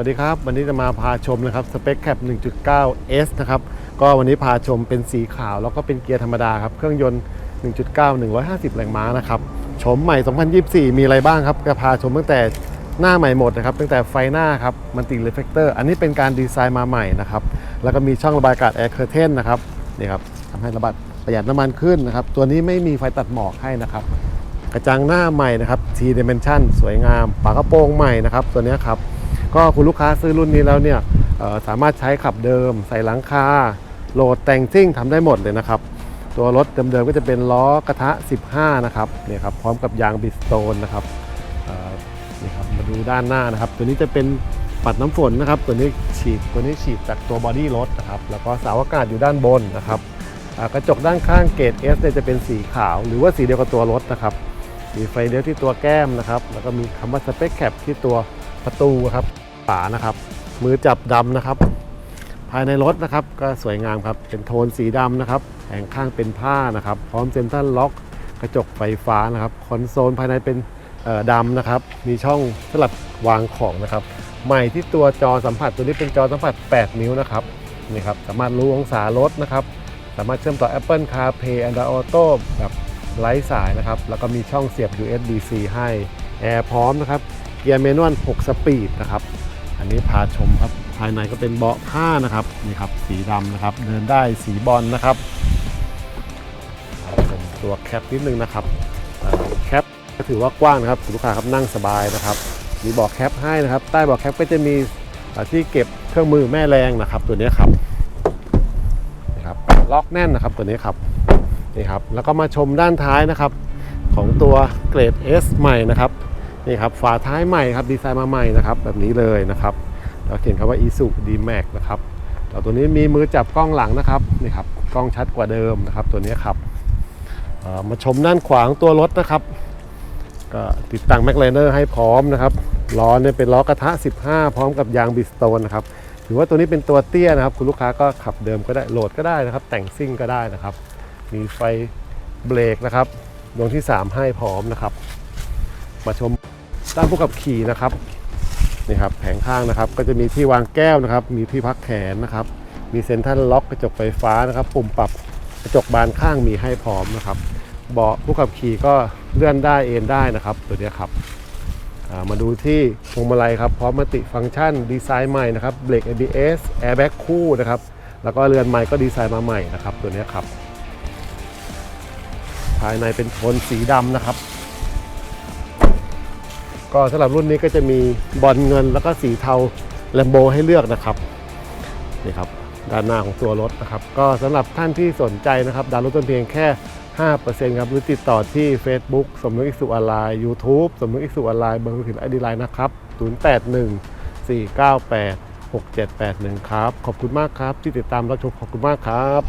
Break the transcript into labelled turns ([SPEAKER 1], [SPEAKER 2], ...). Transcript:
[SPEAKER 1] วัสดีครับ วันนี้จะมาพาชมนะครับสเปคแคป 1.9S นะครับ ก็วันนี้พาชมเป็นสีขาวแล้วก็เป็นเกียร์ธรรมดาครับ เครื่องยนต์ 1.9 150 แรงม้านะครับชมใหม่ 2024 มีอะไรบ้างครับจะพาชมตั้งแต่หน้าใหม่หมดนะครับตั้งแต่ไฟหน้าครับมันติเรฟเฟกเตอร์อันนี้เป็นการดีไซน์มาใหม่นะครับ แล้วก็มีช่องระบายอากาศแอร์เคอร์เทนนะครับนี่ครับทำให้ระบายประหยัดน้ำมันขึ้นนะครับ ตัวนี้ไม่มีไฟตัดหมอกให้นะครับกระจังหน้าใหม่นะครับ T Dimension สวยงามฝากระโปรงใหม่นะครับตัวนี้ครับ ก็คุณลูกค้าซื้อรุ่นนี้แล้วเนี่ยสามารถใช้ขับเดิม ใส่หลังคาโหลดแต่งซิ่งทำได้หมดเลยนะครับ ตัวรถเดิมๆก็จะเป็นล้อกระทะ 15 นะครับเนี่ยครับพร้อมกับยางบิสโตนนะครับเนี่ครับมาดูด้านหน้านะครับ ตัวนี้จะเป็นปัดน้ำฝนนะครับ ตัวนี้ฉีดตัวนี้ฉีดจากตัวบอดี้รถนะครับแล้วก็เสาอากาศอยู่ด้านบนนะครับกระจกด้านข้างเกรด S เนี่ยจะเป็นสีขาว หรือว่าสีเดียวกับตัวรถนะครับมีไฟเลี้ยวที่ตัวแก้มนะครับแล้วก็มีคำว่าสเปคแคปที่ตัว ประตูครับฝานะครับ มือจับดำนะครับ ภายในรถนะครับ ก็สวยงามครับ เป็นโทนสีดำนะครับแผงข้างเป็นผ้านะครับ พร้อมเซ็นทรัลล็อกกระจกไฟฟ้านะครับคอนโซลภายในเป็นดำนะครับ มีช่องสำหรับวางของนะครับ ใหม่ที่ตัวจอสัมผัสตัวนี้เป็นจอสัมผัส 8 นิ้วนะครับนี่ครับสามารถรู้องศารถนะครับ สามารถเชื่อมต่อ Apple CarPlay Android Auto แบบไร้สายนะครับ แล้วก็มีช่องเสียบ USB-C ให้แอร์พร้อมนะครับ เกียร์เมนวล6สปีดนะครับ อันนี้พาชมครับ ภายในก็เป็นเบาะผ้านะครับ นี่ครับ สีดำนะครับ เดินได้สีบอลนะครับพาชมตัวแคปนิดนึงนะครับแคปก็ถือว่ากว้างนะครับคุณลูกค้าครับนั่งสบายนะครับ มีเบาะแคปให้นะครับ ใต้เบาะแคปก็จะมีที่เก็บเครื่องมือแม่แรงนะครับ ตัวนี้ครับนี่ครับล็อกแน่นนะครับตัวนี้ครับนี่ครับ แล้วก็มาชมด้านท้ายนะครับ ของตัวเกรด S ใหม่นะครับ นี่ครับฝาท้ายใหม่ครับดีไซน์มาใหม่นะครับแบบนี้เลยนะครับแล้วเขียนคำว่า Isu D-Max นะครับแล้วตัวนี้มีมือจับกล้องหลังนะครับนี่ครับกล้องชัดกว่าเดิมนะครับ ตัวนี้ครับมาชมด้านขวางตัวรถนะครับก็ติดตั้งแม็กไลเนอร์ให้พร้อมนะครับล้อเนี่ยเป็นล้อกระทะ 15 พร้อมกับยางบิสโตนนะครับถือว่าตัวนี้เป็นตัวเตี้ยนะครับ คุณลูกค้าก็ขับเดิมก็ได้โหลดก็ได้นะครับ แต่งซิ่งก็ได้นะครับ มีไฟเบรกนะครับดวงที่ 3 ให้พร้อมนะครับ มาชม ด้านผู้ขับขี่นะครับนี่ครับแผงข้างนะครับ ก็จะมีที่วางแก้วนะครับ มีที่พักแขนนะครับ มีเซ็นทรัลล็อกกระจกไฟฟ้านะครับ ปุ่มปรับกระจกบานข้างมีให้พร้อมนะครับเบาะผู้ขับขี่ก็เลื่อนได้เอ็นได้นะครับ ตัวนี้ครับามาดูที่พวงมาลัยครับพร้อมมัติฟังก์ชันดีไซน์ใหม่นะครับเบรก ABS Airbag คู่นะครับแล้วก็เรือนใหม่ก็ดีไซน์มาใหม่นะครับ ตัวนี้ครับ ภายในเป็นโทนสีดำนะครับ ก็สำหรับรุ่นนี้ก็จะมีบอลเงินแล้วก็สีเทาแลมโบให้เลือกนะครับนี่ครับด้านหน้าของตัวรถนะครับ ก็สำหรับท่านที่สนใจนะครับ ดาวน์โหลดต้นเพียงแค่ 5%ครับหรือติดต่อที่ Facebook สมนึกอิสุออนไลน์ YouTube สมนึกอิสุออนไลน์เบอร์มือถือไอดีไลน์นะครับ 081 498 6781 ครับ ขอบคุณมากครับ ที่ติดตามรับชมขอบคุณมากครับ